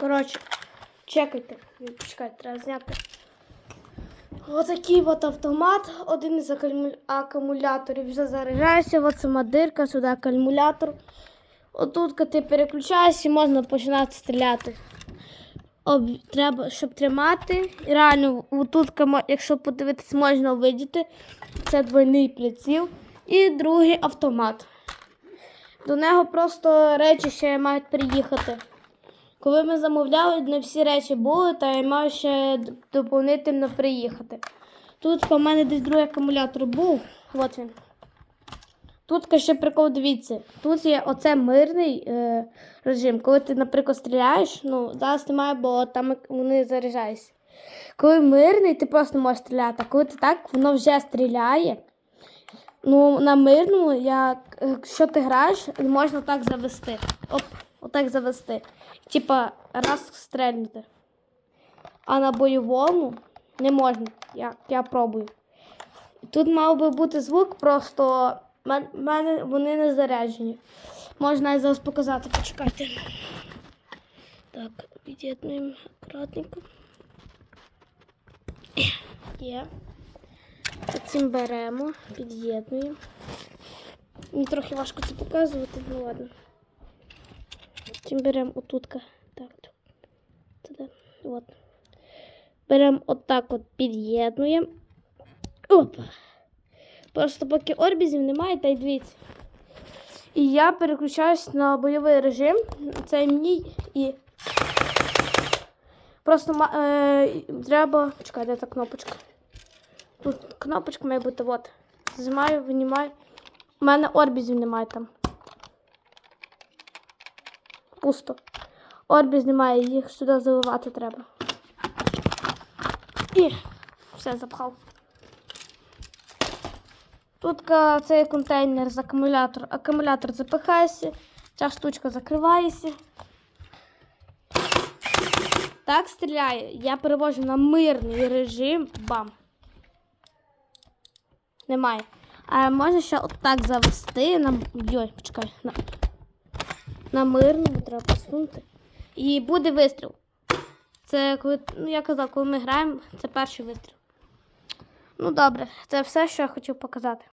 Коротше, чекайте. Ні, Почекайте, треба зняти. Отакий от автомат, один із акумуляторів вже заряджається. От сама дирка, сюди акумулятор. Отут ти переключаєшся, і можна починати стріляти. Об, треба, щоб тримати. І реально, отут, якщо подивитись, можна видіти. Це двойний приціл. І другий автомат. До нього просто речі ще мають приїхати. Коли ми замовляли, не всі речі були, та я маю ще доповнительно приїхати. Тут у мене десь другий акумулятор був. От він. Тут ще прикол, дивіться. Тут є оце мирний е, режим. Коли ти, наприклад, стріляєш, ну, зараз немає, бо там вони заряджаються. Коли мирний, ти просто можеш стріляти. А коли ти так, воно вже стріляє. Ну, на мирному, як, якщо ти граєш, можна так завести. Оп, отак завести. Типа раз стрельнути. А на бойовому не можна. Я, я пробую. Тут мав би бути звук, просто мен- мене вони не заряджені. Можна зараз показати, почекайте. Так, під'єднуємо акуратненько. Є. Цим беремо, під'єднуємо. Мені трохи важко це показувати, ну ладно. Цим беремо отутка. Так. Туди. От. Беремо отак от під'єднуємо. Опа. Просто поки орбізів немає, та й дивіться. І я переключаюсь на бойовий режим. Це мій і. Просто е, треба. Чекай, де та кнопочка? Тут кнопочка має бути от. Займаю, винімаю. У мене орбізів немає там. Пусто. Орбіз немає, їх сюди заливати треба. І все запхав. Тут цей контейнер з акумулятор. Акумулятор запихається, ця штучка закривається. Так стріляє. Я перевожу на мирний режим. Бам. Немає. А можна ще отак завести. На... Йой, почекай. На... мирному треба посунути. І буде вистріл. Це коли, ну я казав, коли ми граємо, це перший вистріл. Ну добре, це все, що я хотів показати.